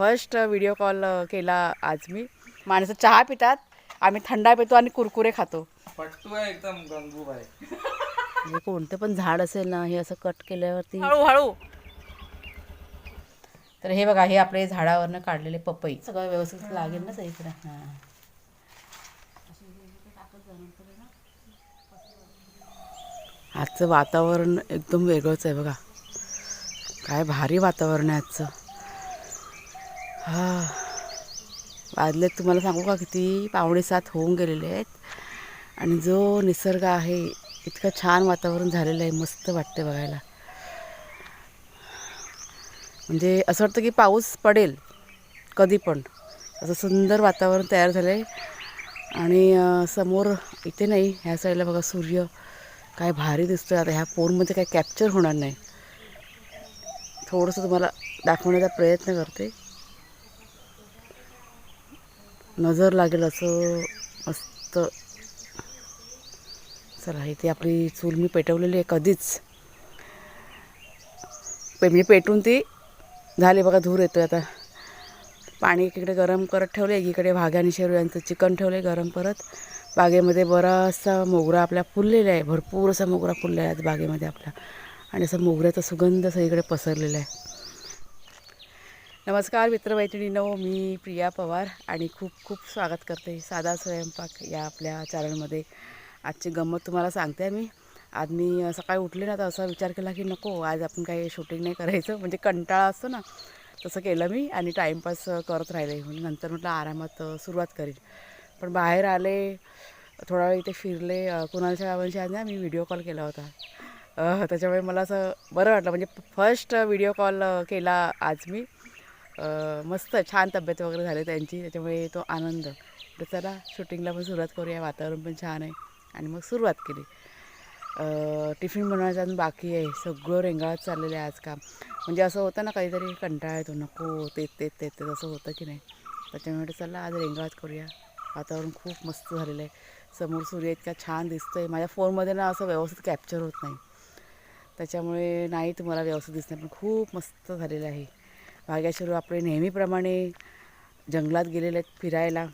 First video call केला आज मी. माणसं चहा पितात आम्ही थंडा पितो आणि कुरकुरे खातो. पट्टू आहे एकदम गंगू भाई म्हणजे कोणतं पण झाड असेल ना हे असं कट केल्यावरती. हळू हळू तर हे बघा हे आपले झाडावरनं काढलेले पपई. सगळं व्यवस्थित लागेल ना सगळीकडे? हां. आजचं वातावरण एकदम वेगळंच आहे बघा. काय भारी वातावरण आहे आजचं. हा. वाजले तुम्हाला सांगू का किती पावणे सात होऊन गेलेले आहेत? आणि जो निसर्ग आहे इतकं छान वातावरण झालेलं आहे मस्त वाटते बघायला. म्हणजे असं वाटतं की पाऊस पडेल कधी पण. असं सुंदर वातावरण तयार झालं आहे आणि समोर इथे नाही ह्या साईडला बघा सूर्य. काय भारी दिसतोय आता. ह्या फोनमध्ये काय कॅप्चर होणार नाही. थोडंसं तुम्हाला दाखवण्याचा प्रयत्न करते. नजर लागेल असं मस्त. चला इथे आपली चूल मी पेटवलेली आहे कधीच. पे म्हणजे पेटून ती झाली बघा धूर येतोय आता. पाणी एकीकडे गरम करत ठेवले एकीकडे भाग्या आणि शेरू यांचं चिकन ठेवले गरम करत बागेमध्ये बराचसा मोगरा आपल्या फुललेला आहे भरपूर असा मोगरा फुललेला आहे बागेमध्ये आपल्या. आणि असं मोगऱ्याचा सुगंध सगळीकडे पसरलेला आहे. नमस्कार मित्रमैत्रिणींनो मी प्रिया पवार आणि खूप खूप स्वागत करते साधा स्वयंपाक या आपल्या चॅनलमध्ये. आजची गंमत तुम्हाला सांगते मी. आज मी सकाळी उठले ना तर असा विचार केला की नको आज आपण काही शूटिंग नाही करायचं. म्हणजे कंटाळा असतो ना तसं केलं मी आणि टाईमपास करत राहिले. म्हणजे नंतर म्हटलं आरामात सुरुवात करीन. पण बाहेर आले थोडा वेळ इथे फिरले कुणाच्या कुणालच्या आज ना मी व्हिडिओ कॉल केला होता. त्याच्यामुळे मला असं बरं वाटलं. म्हणजे फर्स्ट व्हिडिओ कॉल केला आज मी. मस्त छान तब्येत वगैरे झाली त्यांची त्याच्यामुळे तो आनंद. तर चला शूटिंगला पण सुरुवात करूया वातावरण पण छान आहे. आणि मग सुरुवात केली. टिफिन बनवायचं अजून बाकी आहे. सगळं रेंगाळत चाललेलं आहे आज काम म्हणजे असं होतं ना काहीतरी कंटाळा येतो. नको तेच तेच तेच तेच असं होतं की नाही. त्याच्यामुळे चला आज रेंगाळत करूया. वातावरण खूप मस्त झालेलं आहे. समोर सूर्य इतका छान दिसतो आहे माझ्या फोनमध्ये ना असं व्यवस्थित कॅप्चर होत नाही. त्याच्यामुळे नाही तुम्हाला व्यवस्थित दिसणार पण खूप मस्त झालेलं आहे. भाग्याश्वर आपले नेहमीप्रमाणे जंगलात गेलेले आहेत फिरायला.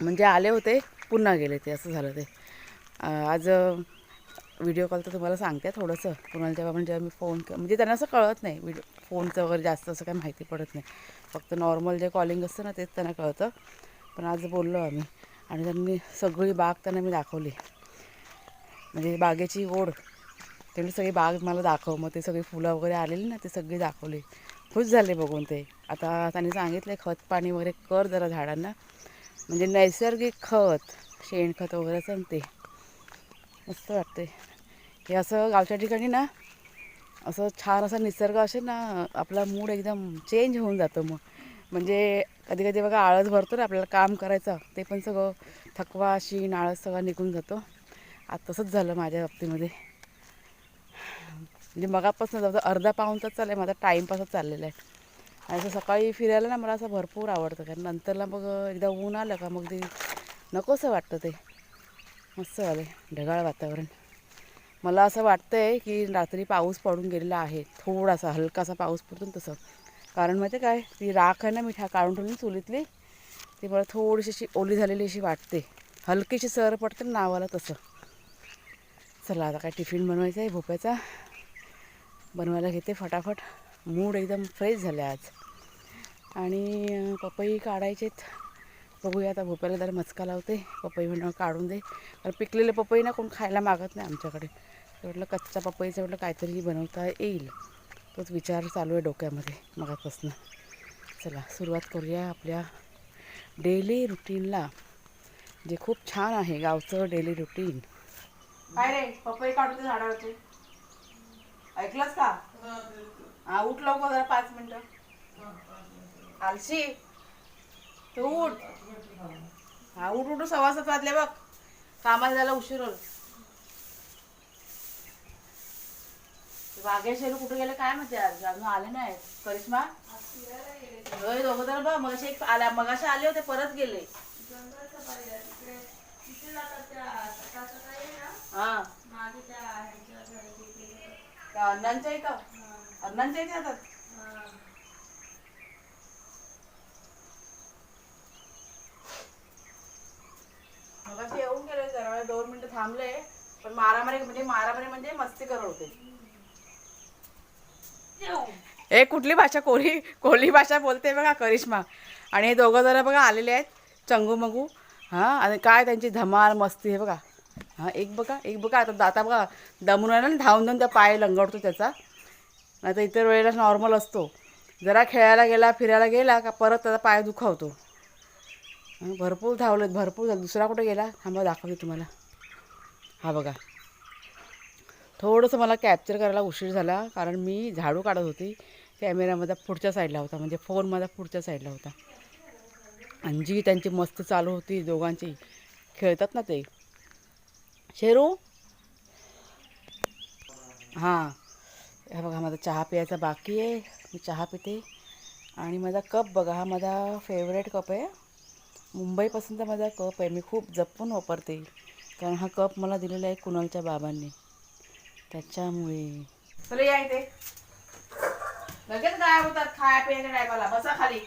म्हणजे आले होते पुन्हा गेले ते असं झालं ते. आज व्हिडिओ कॉल तर तुम्हाला सांगते थोडंसं. कुणाला जेव्हा म्हणजे मी फोन म्हणजे त्यांना असं कळत नाही व्हिडिओ फोनचं वगैरे जास्त असं काही माहिती पडत नाही. फक्त नॉर्मल जे कॉलिंग असतं ना तेच त्यांना कळतं. पण आज बोललो आम्ही आणि त्यांनी सगळी बाग त्यांना मी दाखवली. म्हणजे बागेची ओढ त्यांनी सगळी बाग मला दाखव मग ते सगळी फुलं वगैरे आलेली ना ते सगळी दाखवली. खुश झाले बघून ते. आता त्यांनी सांगितलं खत पाणी वगैरे कर जरा झाडांना. म्हणजे नैसर्गिक खत शेणखत वगैरे असं ते. मस्त वाटते हे असं गावच्या ठिकाणी ना असं छान असा निसर्ग असे ना आपला मूड एकदम चेंज होऊन जातो मग. म्हणजे कधी कधी बघा आळस भरतो ना आपल्याला काम करायचं ते पण सगळं थकवा शीण आळस सगळं निघून जातो. आता तसंच झालं माझ्या बाबतीमध्ये. म्हणजे मगापासून जवळ अर्धा पाऊन तास चाललं आहे माझा टाईमपासच चाललेला आहे. आणि असं सकाळी फिरायला ना मला असं भरपूर आवडतं कारण नंतरला मग एकदा ऊन आलं का मग ते नकोसं वाटतं ते. मस्त आलं आहे ढगाळ वातावरण. मला असं वाटतं आहे की रात्री पाऊस पडून गेलेला आहे थोडासा हलकासा पाऊस पडतो ना तसं. कारण माहिती आहे काय ती राख आहे ना मिठा काढून ठेवली चुलीतली ती मला थोडीशी अशी ओली झालेली अशी वाटते. हलकीशी सर पडते ना नावाला तसं. चला आता काय टिफिन बनवायचा आहे भोप्याचा. बनवायला घेते फटाफट. मूड एकदम फ्रेश झाले आज. आणि पपई काढायचेत बघूया आता भोप्याला जरा मचका लावते. पपई म्हणून काढून दे. कारण पिकलेले पपई ना कोण खायला मागत नाही आमच्याकडे. म्हटलं कच्चा पपईचं म्हटलं काहीतरी बनवता येईल. तोच विचार चालू आहे डोक्यामध्ये मगापासून. चला सुरुवात करूया आपल्या डेली रुटीनला जे खूप छान आहे गावचं डेली रुटीन. काय रे? पपई काढून झाडावरचे ऐकलंस का? हा उठ लवकर जरा पाच मिनिटं. आलशी तू उठ. हा उठ उठ सव्वा सात वाजले बघ. कामाला जायला उशीर होईल. वाघ्या शेरू कुठे गेले काय माहिती आज? अजून आले नाही. करिश्मा? होय दोघं जण बघ. मगाशी एक आल्या मगाशी आले होते परत गेले. हा. का अण्णांच्या आहे का? अण्णांच्या आहे येऊन गेले जरा दोन मिनिट थांबले पण मारामारी म्हणजे मारामारी म्हणजे मस्ती करत होते. ए कुठली भाषा? कोळी कोळी भाषा बोलते बघा करिश्मा. आणि हे दोघं जरा बघा आलेले आहेत चंगू मगू हां आणि काय त्यांची धमाल मस्ती आहे बघा. हां एक बघा एक बघा आता आता बघा दमून आला ना धावून धावून त्या पाय लंगडतो त्याचा. नाही तर इतर वेळेला नॉर्मल असतो. जरा खेळायला गेला फिरायला गेला का परत त्याचा पाय दुखावतो. भरपूर धावलेत भरपूर झालं. दुसरा कुठे गेला? थांबा दाखवते तुम्हाला. हा बघा. थोडंसं मला कॅप्चर करायला उशीर झाला कारण मी झाडू काढत होती. कॅमेरा माझा पुढच्या साईडला होता म्हणजे फोन माझा पुढच्या साईडला होता. आणि जी त्यांची मस्त चालू होती दोघांची. खेळतात ना ते. शेरू? हां. हा बघा माझा चहा प्यायचा बाकी आहे. मी चहा पिते. आणि माझा कप बघा हा माझा फेवरेट कप आहे. मुंबईपासूनचा माझा कप आहे. मी खूप जपून वापरते. कारण हा कप मला दिलेला आहे कुणालच्या बाबांनी. त्याच्यामुळे. चला या इथे. लगेच गायब होतात. खाया पिण्याच्या टायमाला. बसा खाली.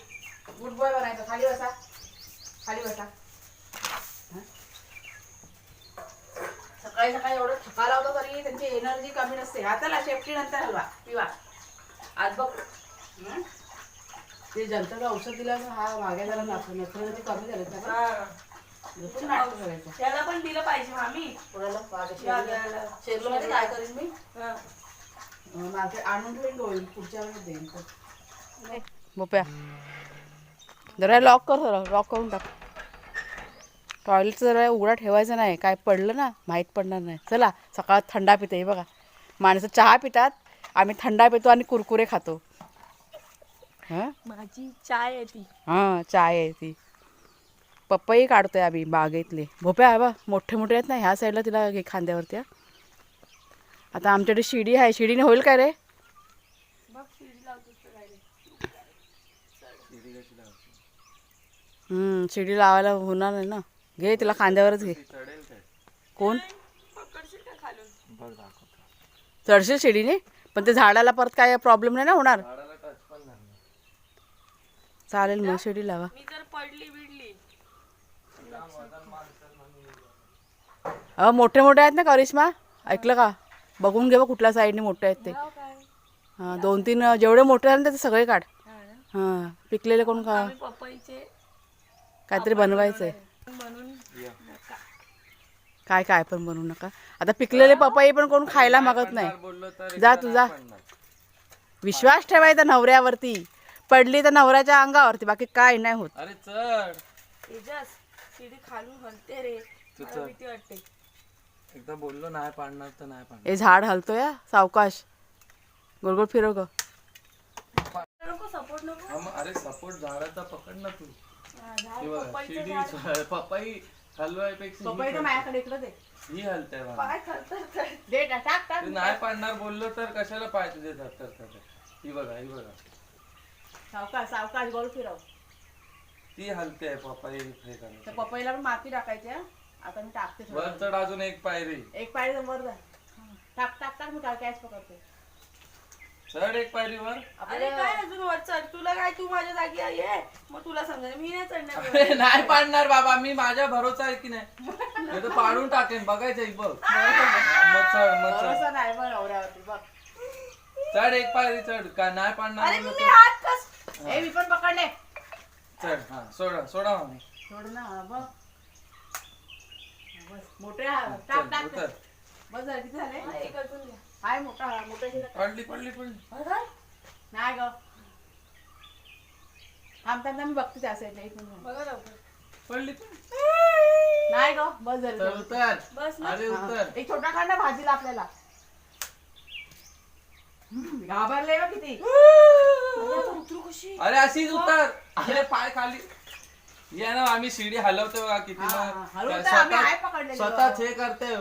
गुड बॉय बनायचं. खाली बसा. खाली बसा. सकाळी सकाळी एवढं थकाला होतं तरी त्यांची एनर्जी कमी नसते. हाताला शेपटी नंतर हलवा. पिवा. आज बघ. हं? ते जनताला औषध दिलं हा नसलं ते कमी झालं ना. जपून नाटक करायचं. त्याला पण दिलं पाहिजे मामी. कोणाला? काय करीन मी? हा. मार्केट आणून ठेवीन पुढच्या वेळेस देईन. बोप्या. जरा लॉक कर जरा. लॉक करून टाक. टॉयलेटचं जरा उघडा ठेवायचं नाही. काय पडलं ना? माहीत पडणार नाही. चला सकाळ थंडा पिते. बघा. माणसं चहा पितात आम्ही थंडा पितो आणि कुरकुरे खातो. हां? माझी चाय आहे ती. हां चाय आहे ती. पपई काढतोय आम्ही बागेतले. भोप्या आहे बा मोठे मोठे आहेत ना ह्या साईडला तिला घे खांद्यावरती. आता आमच्याकडे शिडी आहे. शिडीने होईल काय रे? शिडी लावायला होणार नाही ना. घे तिला खांद्यावरच घे. कोण? बघ चढशील शिडीने? पण ते झाडाला परत काय प्रॉब्लेम नाही ना होणार? चालेल मग शिडी लावा. अ मोठे मोठे आहेत ना करिश्मा? ऐकलं का? बघून घे बा कुठल्या साईडने मोठे आहेत ते. हां दोन तीन जेवढे मोठे आहेत ना ते सगळे काढ. हा पिकलेले कोण का काहीतरी बनवायचं आहे म्हणून काय काय पण बनवू नका. आता पिकलेले पपई पण कोण खायला मागत नाही. जा एकदा तू जा. नाही पडणार. विश्वास ठेवायचा नवऱ्यावरती. पडली तर नवऱ्याच्या अंगावरती बाकी काय नाही होत. अरे चढ. तेजस शिडी खालून हलते रे. तू मला चल. भीती वाटते. एकदा बोललो नाही पाडणार तर नाही पाडणार. हे झाड हलतोय हा, सावकाश. गोल गोल फिरव ग. नको सपोर्ट नको. हा मग अरे सपोर्ट झाडाचा पकड ना तू. हा, बघा, शिडी. पपई हलवायपेक्षा ही हलते. माझ्याकडे इकडे दे ही हलते बघा. पाय थरथर दे टाक टाक तू नाही पाडणार बोललो तर कशाला पाय तुझे धरतर धरतर ही बघा ही बघा सावकाश सावकाश गोल फिरव ती हलते पपई करायची. पपईला पण माती टाकायची हा. आता मी टाकते थोडं. वर चढ अजून एक पायरी एक पायरी वर जा टाक टाक टाक मी काय कॅच पकडते चढ एक पायरी वर अरे काय अजून वर चढ? तुला काय तू माझ्या जागी आहे? मग तुला समजा मी नाही चढणार. अरे नाही पाडणार बाबा मी माझ्या भरोसा आहे की नाही? तर पाडून टाकेन बघायचं आहे बघ. मग चढ मग चढ. भरोसा नाही बघ नवऱ्यावरती बघ. चढ एक पायरी चढ. का नाही पाडणार अरे मी तर- हात कस ए मी पण पकडले. चढ हा सोडा सोडा मम्मी सोड ना हा, बघ. बस मोठे हा, टाक चल टाक. उतर. बस झालं किती झाले एक अजून घ्या. हाय मोठा मोठा शिरा. पडली पडली पडली. अरे, नाही ग. थांब थांब थांब, मी बघते त्या साईडला एक मिनिट. बघा लवकर. पडली नाही ग बस झालं. उतर. बस ना. अरे. उतर. एक छोटा कांदा भाजीला आपल्याला. हम्म, घाबरले बघ किती उतरू कशी? अरे अशीच उतर. अरे पाय खाली. ये ना आम्ही शिडी हलवतो बघा किती हा, मग. हा, हलवतो, आम्ही आहे पकडलेली. स्वतःच हे करते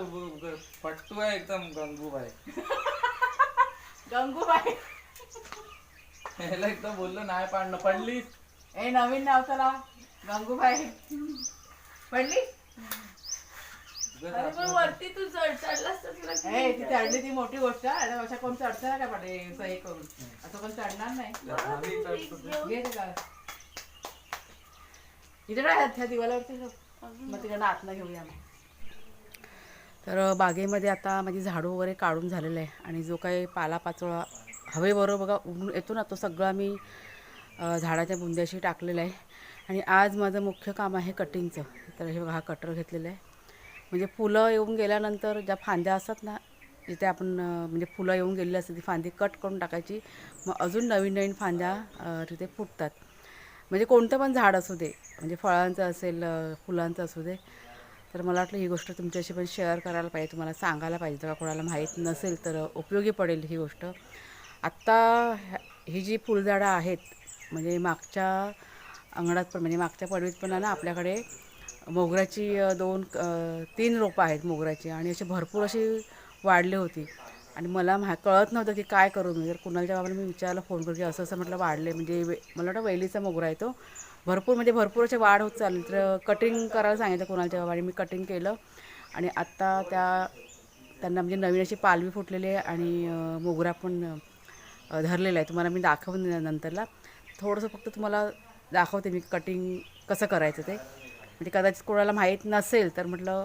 पट्टू आहे एकदम गंगू भाई गंगूबाई. ह्याला एकदा बोललो नाही पाडणं. पडली? ए नवीन नाव चला. गंगूबाई. पडली? अरे पण वरती तू चढ चढलास तर तुला किती ए ती चढली? ती मोठी गोष्ट. आहे आणि अशा कोण चढतं ना काय पाटे सही करून. असं कोण चढणार नाही. आम्ही चढतो. घे ते. काय इथे काय ह्या दिवाल्यावरती मग तिकडनं आतनं घेऊया मग. तर बागेमध्ये आता माझी झाडू वगैरे काढून झालेलं आहे आणि जो काही पालापाचोळा हवेबरोबर बघा उडून येतो ना तो सगळा मी झाडाच्या बुंद्याशी टाकलेला आहे. आणि आज माझं मुख्य काम आहे कटिंगचं. तर हे बघा हा कटर घेतलेला आहे. म्हणजे फुलं येऊन गेल्यानंतर ज्या फांद्या असतात ना जिथे आपण म्हणजे फुलं येऊन गेलेली असतात ती फांदी कट करून टाकायची. मग अजून नवीन नवीन फांद्या तिथे फुटतात. म्हणजे कोणतं पण झाड असू दे म्हणजे फळांचं असेल फुलांचं असू दे तर मला वाटलं ही गोष्ट तुमच्याशी पण शेअर करायला पाहिजे तुम्हाला सांगायला पाहिजे जर का कोणाला माहीत नसेल तर उपयोगी पडेल ही गोष्ट. आत्ता ह्या- ही जी फुलझाडं आहेत म्हणजे मागच्या अंगणात पण म्हणजे मागच्या पडवीत पण ना आपल्याकडे मोगऱ्याची दोन तीन रोपं आहेत मोगऱ्याची आणि अशी भरपूर अशी वाढली होती. आणि मला मा कळत नव्हतं की काय करू मी. जर कुणालच्या बाबाला मी विचारलं फोन करून की असं असं म्हटलं वाढले. म्हणजे वे मला वाटतं वेलीचा मोगरा आहे तो. भरपूर म्हणजे भरपूर असे वाढ होत चालली. तर कटिंग करायला सांगितलं कुणालच्या बाबाने. मी कटिंग केलं. आणि आत्ता त्या त्यांना म्हणजे नवीन अशी पालवी फुटलेली आहे आणि मोगरा पण धरलेला आहे. तुम्हाला मी दाखवून नंतरला. थोडंसं फक्त तुम्हाला दाखवते मी कटिंग कसं करायचं ते. म्हणजे कदाचित कोणाला माहीत नसेल तर म्हटलं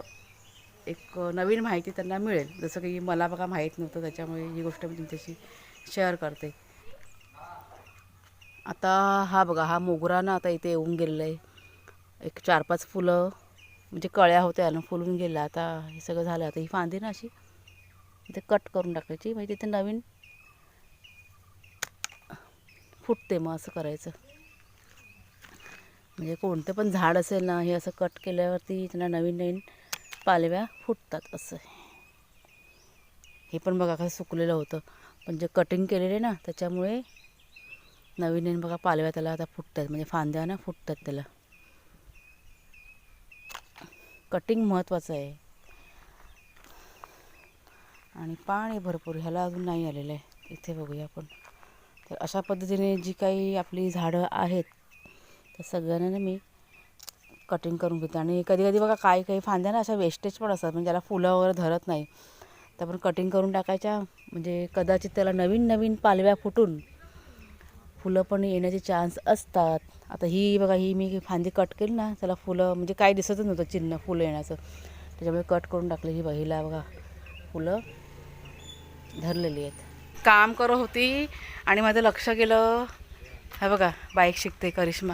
एक नवीन माहिती त्यांना मिळेल. जसं की मला बघा माहीत नव्हतं त्याच्यामुळे ही गोष्ट मी तुमच्याशी शेअर करते. आता हा बघा हा मोगरा ना आता इथे येऊन गेलेला आहे एक चार पाच फुलं म्हणजे कळ्या होत्या ना फुलून गेल्या. आता हे सगळं झालं. आता ही फांदी ना अशी इथे कट करून टाकायची. म्हणजे तिथे नवीन फुटते मग असं करायचं. म्हणजे कोणतं पण झाड असेल ना हे असं कट केल्यावरती त्यांना नवीन नवीन पालव्या फुटतात असं. हे पण बघा कसं सुकलेलं होतं. पण जे कटिंग केलेले ना त्याच्यामुळे नवीन नवीन बघा पालव्या त्याला आता फुटतात म्हणजे फांद्या ना फुटतात त्याला. कटिंग महत्त्वाचं आहे. आणि पाणी भरपूर. ह्याला अजून नाही आलेलं आहे. इथे बघूया आपण. तर अशा पद्धतीने जी काही आपली झाडं आहेत त्या सगळ्यांना ना मी कटिंग करून घेते. आणि कधी कधी बघा काही काही फांद्या ना अशा वेस्टेज पण असतात म्हणजे त्याला फुलं वगैरे धरत नाही. तर आपण कटिंग करून टाकायच्या म्हणजे कदाचित त्याला नवीन नवीन पालव्या फुटून फुलं पण येण्याचे चान्स असतात. आता ही बघा ही मी फांदी कट केली ना त्याला फुलं म्हणजे काय दिसतच नव्हतं चिन्ह फुलं येण्याचं. त्याच्यामुळे कट करून टाकली. ही बहिला बघा फुलं धरलेली आहेत. काम करत होती आणि माझं लक्ष गेलं. हा बघा बाईक शिकते करिश्मा.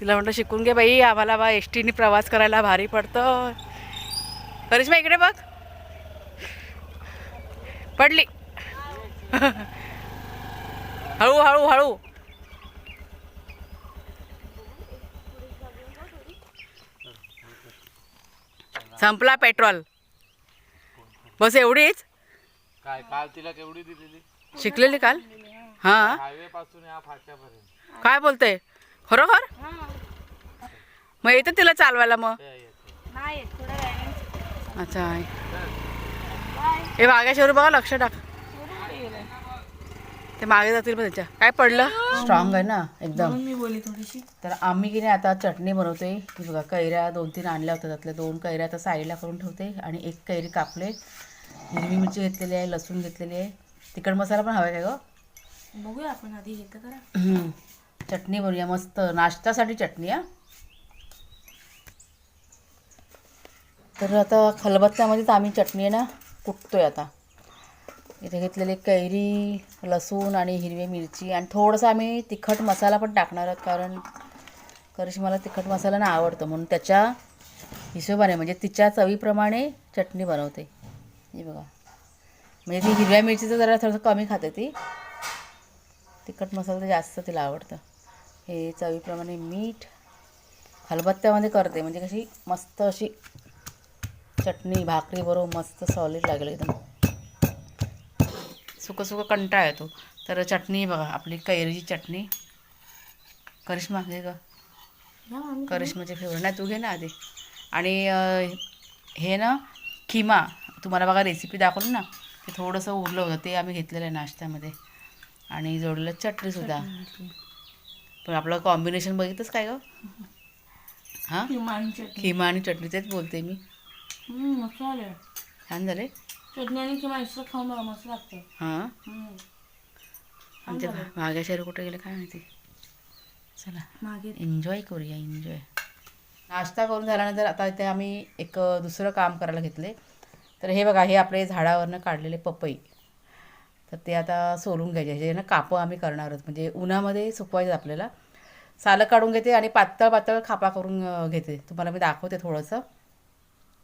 तिला म्हटलं शिकून घे बाई आम्हाला बा एस टीने प्रवास करायला भारी पडतं करिश्मा इकडे बघ. पडली. हळू हळू हळू. संपला पेट्रोल. बस एवढीच? काय काल तिला केवढी दिलेली? शिकलेली काल? हां? हायवे पासून या फाट्यापर्यंत. काय बोलते खरोखर मग येतं तिला चालवायला मग? अच्छा हे वाघ्याशेवर बघा लक्ष टाक. ते मागे जातील पण त्याच्या. काय पडलं? स्ट्रॉंग आहे ना एकदम. मी बोलली थोडीशी. तर आम्ही की नाही आता चटणी बनवते. की बघा कैऱ्या दोन तीन आणल्या होत्या त्यातल्या दोन कैऱ्या आता साईडला करून ठेवते आणि एक कैरी कापले. हिरवी मिरची घेतलेली आहे लसूण घेतलेली आहे. तिखट मसाला पण हवा आहे का गं? बघूया आपण आधी हे तर करा. चटणी बनवूया मस्त. नाश्त्यासाठी चटणी हा. तर आता खलबत्त्यामध्येच आम्ही चटणी आहे ना कुटतोय आता. इथे घेतलेले कैरी लसूण आणि हिरवी मिरची आणि थोडंसं आम्ही तिखट मसाला पण टाकणार आहोत कारण करिश्माला तिखट मसाला ना आवडतो म्हणून त्याच्या हिशोबाने म्हणजे तिच्या चवीप्रमाणे चटणी बनवते. हे बघा. म्हणजे ती हिरव्या मिरचीचं जरा थोडंसं कमी खाते ती. तिखट मसाला तर जास्त तिला आवडतं. हे चवीप्रमाणे मीठ खलबत्त्यामध्ये करते. म्हणजे कशी मस्त अशी चटणी भाकरी बरोबर मस्त सॉलिड लागेल एकदम. सुकं सुकं कंटाळा येतो. तर चटणी बघा आपली कैरीची चटणी. करिश्मा घे ग करिश्माचे फेवरेट नाही तू घे ना आधी. आणि हे ना खिमा. तुम्हाला बघा रेसिपी दाखवली ना ते थोडंसं उरलं होतं. ते आम्ही घेतलेलं आहे नाश्त्यामध्ये. आणि जोडलं चटणीसुद्धा. पण आपलं कॉम्बिनेशन बघितलंच काय ग? हां? खिमा आणि चटणी तेच बोलते मी. हम्म, मस्त झालं छान झाले चटणी आणि किमान एक्स्ट्रा खाऊन बघा मस्त लागतं हां? हम्म. आमचे भाग्या शहर कुठे गेले काय माहिती? चला मागे. एन्जॉय करूया एन्जॉय नाश्ता करून झाल्यानंतर आता इथे आम्ही एक दुसरं काम करायला घेतले तर हे बघा हे आपले झाडावरनं काढलेले पपई. तर ते आता सोलून घ्यायचे ना कापं आम्ही करणार आहोत म्हणजे उन्हामध्ये सुकवायचं आपल्याला. सालं काढून घेते आणि पातळ पातळ खापा करून घेते. तुम्हाला मी दाखवते थोडंसं.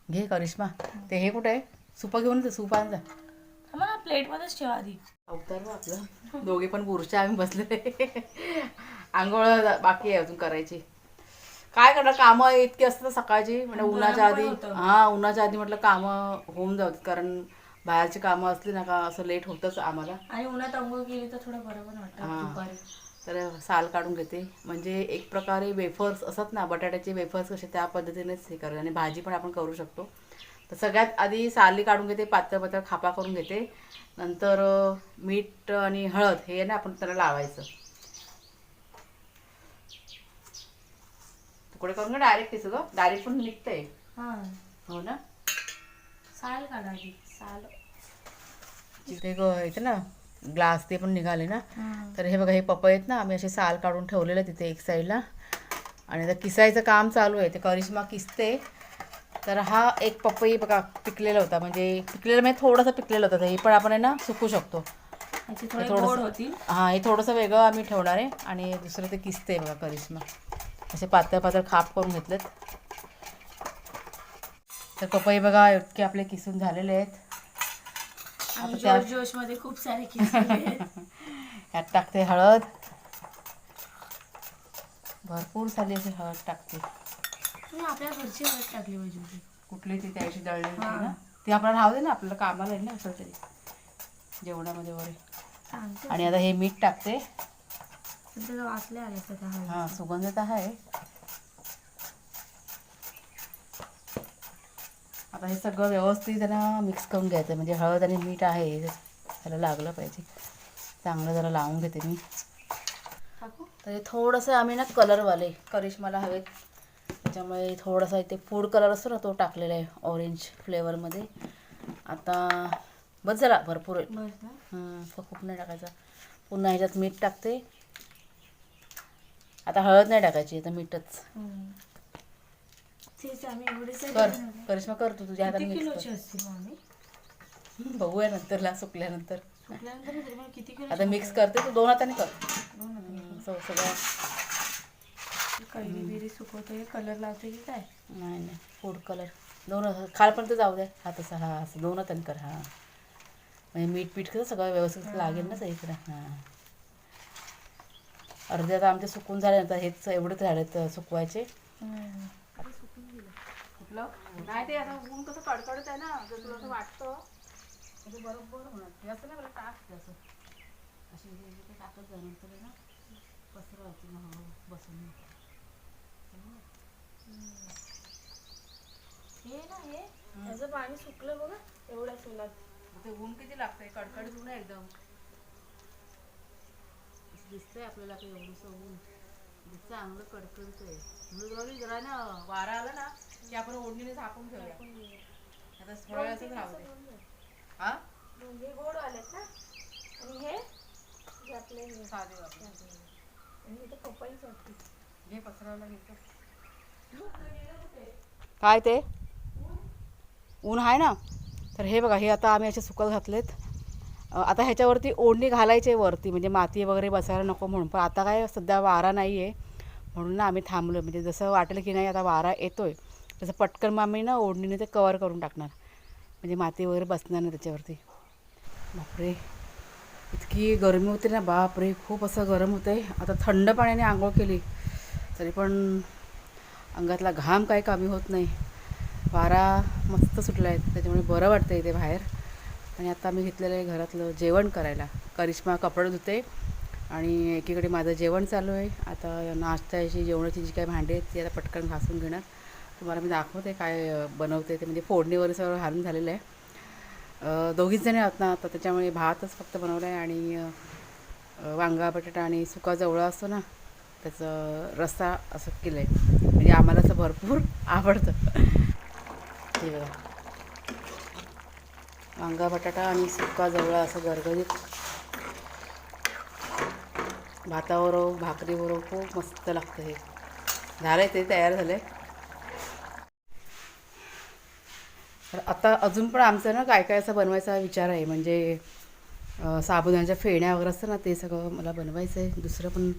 घे करिश्मा. ते हे कुठे आहे? सुपं घेऊन जा सूप आण जा. मला प्लेटमध्येच ठेवा आधी. अवतार आपलं. दोघे पण पुरुष आम्ही बसले आंघोळ बाकी आहे अजून करायची. काय करणार? कामं इतकी असतात सकाळची. म्हणजे उन्हाच्या आधी हा उन्हाच्या आधी म्हटलं कामं होऊन जातात कारण बाहेरची कामं असली ना का असं लेट होतंच आम्हाला. आणि उन्हात अंघोळ केली तर थोडं बरं पण वाटतं. दुपारी. तर साल काढून घेते. म्हणजे एक प्रकारे वेफर्स असतात ना बटाट्याचे वेफर्स कसे त्या पद्धतीनेच हे करायचे आणि भाजी पण आपण करू शकतो. तर सगळ्यात आधी साली काढून घेते पातळ पातळ खापा करून घेते. नंतर मीठ आणि हळद हे ना आपण त्याला लावायचं. तुकडे करून डायरेक्ट ते सगळं डायरेक्ट पण निघतंय. हा. हो ना? साल काढा ग- येते ना ग्लास ते पण निघाले ना तर हे बघा हे पपई आहेत ना आम्ही असे साल काढून ठेवलेलं तिथे एक साईडला. आणि आता किसायचं काम चालू आहे ते करिश्मा किसते. तर हा एक पपई बघा पिकलेला होता. म्हणजे पिकलेलं म्हणजे थोडंसं पिकलेलं होतं तर हे पण आपण आहे ना सुकू शकतो. हे थोडंसं- हां हे थोडंसं वेगळं आम्ही ठेवणार आहे. आणि दुसरं ते किसते बघा करिश्मा. असे पातळ पातळ खाप करून घेतलेत. तर पपई बघा इतके आपले किसून झालेले आहेत. आणि त्या- जोशमध्ये खूप सारे. यात टाकते हळद. भरपूर साली अशी हळद टाकते. तुम्ही आपल्या घरची हळद टाकली पाहिजे होती. कुठली ती त्याशी दळली होती ना? ती आपल्याला राहू दे ना आपल्याला कामाला आहे ना असं तरी. जेवणामध्ये वगैरे. आणि आता हे मीठ टाकते. वाचले आले. हां सुगंधित आहे. आता हे सगळं व्यवस्थित त्यांना मिक्स करून घ्यायचं म्हणजे हळद आणि मीठ आहे हे त्याला लागलं पाहिजे. चांगलं जरा लावून घेते मी. टाकू तर हे थोडंसं आम्ही ना कलरवाले करिश्माला हवेत. त्याच्यामुळे थोडासा इथे फूड कलर असतो ना तो टाकलेला आहे ऑरेंज फ्लेवरमध्ये आता बस जरा भरपूर हं, खूप नाही टाकायचा. पुन्हा ह्याच्यात मीठ टाकते. आता हळद नाही टाकायची आता मीठच. तेच आम्ही एवढेच कर करिश्मा कर तू तुझ्या हाताने किती किलोची बघूया नंतरला सुकल्यानंतर. सुकल्यानंतर तरी किती किलो आता मिक्स करते तू दोन हाताने कर. हं, सग- सगळं कैरी बिरी सुकवते कलर लावते की काय? नाही नाही फूड कलर दोन खालपर्यंत जाऊ द्या. हा तसा हा असं दोन हाताने कर हां. म्हणजे मीठ पीठ कसं सगळं व्यवस्थित लागेल ना सगळीकडे हां. अर्धे आता आमचे सुकून झाल्यानंतर हेच एवढेच राहिलेत सुकवायचे. कुठलं नाही ते आता ऊन कसं कडकडत आहे ना जर तुला असं वाटतं. म्हणजे बरोबर होणार. हे असं नाही मला टाक असं. अशी हे जे ते टाकत जा नंतर आहे ना पसरा होती ना हो बसून हे ना हे. याचं पाणी सुकलं बघा एवढ्या सुलात ते ऊन किती लागतंय? कडकडीत ऊन एकदम. दिसतंय आपल्याला की एवढंसं ऊन. म्हणजे चांगलं कडकडीत आहे म्हणून जरा ना वारा आला ना की आपण ओढणीने झाकून ठेवूया. आता थोड्या वेळातच राहू दे. हा? हे गोड आलेत ना? आणि हे आपले हे. साधे वापरू. आणि हे तर पपईच वाटते घे पसरायला घेतो काय ते? ऊन आहे ना? तर हे बघा हे आता आम्ही असे सुकत घातलेत. आता ह्याच्यावरती ओढणी घालायची आहे वरती. म्हणजे माती वगैरे बसायला नको म्हणून. पण आता काय सध्या वारा नाही आहे म्हणून ना आम्ही थांबलो म्हणजे जसं वाटेल की नाही आता वारा येतोय. तसं पटकन मग आम्ही ना ओढणीने ते कवर करून टाकणार. म्हणजे माती वगैरे बसणार नाही त्याच्यावरती. बापरे. इतकी गरमी होते ना बापरे. खूप असं गरम होते आता थंड पाण्याने आंघोळ केली तरी पण अंगातला घाम काही कमी होत नाही. वारा मस्त सुटला आहे त्याच्यामुळे बरं वाटतं इथे बाहेर. आणि आता मी घेतलेलं आहे घरातलं जेवण करायला. करिश्मा कपडे धुते आणि एकीकडे माझं जेवण चालू आहे. आता नाश्त्याची जेवणाची जी काही भांडी आहेत ती आता पटकन घासून घेणार. तुम्हाला मी दाखवते काय बनवते ते. म्हणजे फोडणी वगैरे सगळं घालून झालेलं आहे. दोघीच जणी आहोत ना आता त्याच्यामुळे भातच फक्त बनवला आहे आणि वांगा बटाटा आणि सुका जवळा असतो ना त्याचं रस्सा असं केलं आहे म्हणजे आम्हाला असं भरपूर आवडतं. हे बघा. वांगा बटाटा आणि सुका जवळा असं गरगरीत भाताबरोबर भाकरीबरोबर खूप मस्त लागतं हे. झालं आहे ते तयार झालं आहे तर आता अजून पण आमचं ना काय काय असं बनवायचा विचार आहे म्हणजे साबुदाण्याच्या फेण्या वगैरे असतं ना ते सगळं मला बनवायचं आहे. दुसरं पण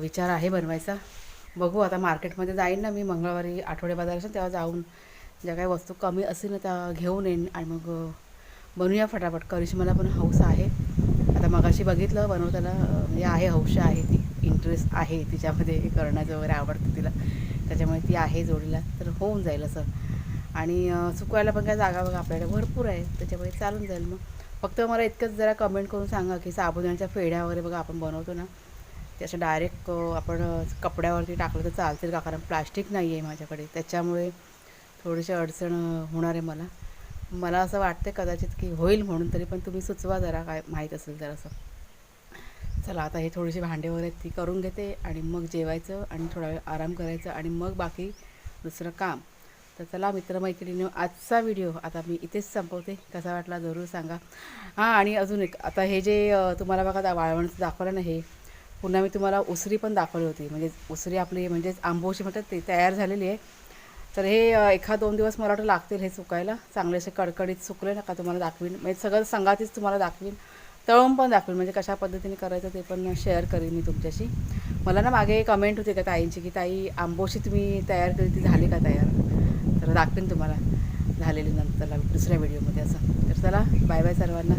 विचार आहे बनवायचा. बघू आता मार्केटमध्ये जाईन ना मी मंगळवारी आठवडे बाजार असेल तेव्हा जाऊन. ज्या काही वस्तू कमी असेल ना त्या घेऊन येईन आणि मग बनवूया फटाफट. करिश्माला पण हौस आहे. आता मगाशी बघितलं बनवताना म्हणजे आहे हौश आहे ती. इंटरेस्ट आहे तिच्यामध्ये हे करण्याचं वगैरे आवडतं तिला. त्याच्यामुळे ती आहे जोडीला. तर होऊन जाईल असं. आणि सुकवायला पण काय जागा बघा आपल्याकडे. भरपूर आहे. त्याच्यामुळे चालून जाईल मग. फक्त मला इतकंच जरा कमेंट करून सांगा की साबुदाण्याच्या फेड्या वगैरे बघा आपण बनवतो ना त्याचं डायरेक्ट आपण कपड्यावरती टाकलं तर चालतील का? कारण प्लास्टिक नाही आहे माझ्याकडे. त्याच्यामुळे थोडीशी अडचण होणार आहे मला. मला असं वाटतं कदाचित की होईल म्हणून तरी पण तुम्ही सुचवा जरा काय माहीत असेल तर असं. चला आता हे थोडीशी भांडे वगैरे ती करून घेते आणि मग जेवायचं आणि थोडा वेळ आराम करायचा आणि मग बाकी दुसरं काम. तर चला मित्रमैत्रिणी आजचा व्हिडिओ आता मी इथेच संपवते. कसा वाटला जरूर सांगा. हां आणि अजून एक आता हे जे तुम्हाला बघा दा- वाळवणचं दाखवलं ना हे पुन्हा मी तुम्हाला उसरी पण दाखवली होती. म्हणजे उसरी आपली म्हणजेच आंबोशी म्हणतात ते तयार झालेली आहे. तर हे एखाद दोन दिवस मला वाटतं लागतील हे सुकायला. चांगले असे कडकडीत सुकले ना का तुम्हाला दाखवीन. म्हणजे सगळं संगातीच तुम्हाला दाखवीन. तळून पण दाखवीन. म्हणजे कशा पद्धतीने करायचं ते पण शेअर करीन मी तुमच्याशी. मला ना मागे कमेंट होती का ताईंची की ताई आंबोशी तुम्ही तयार केली ती झाली का तयार? तर तुम्हाला झालेली नंतरला दुसऱ्या व्हिडिओमध्ये असं. तर चला बाय बाय सर्वांना.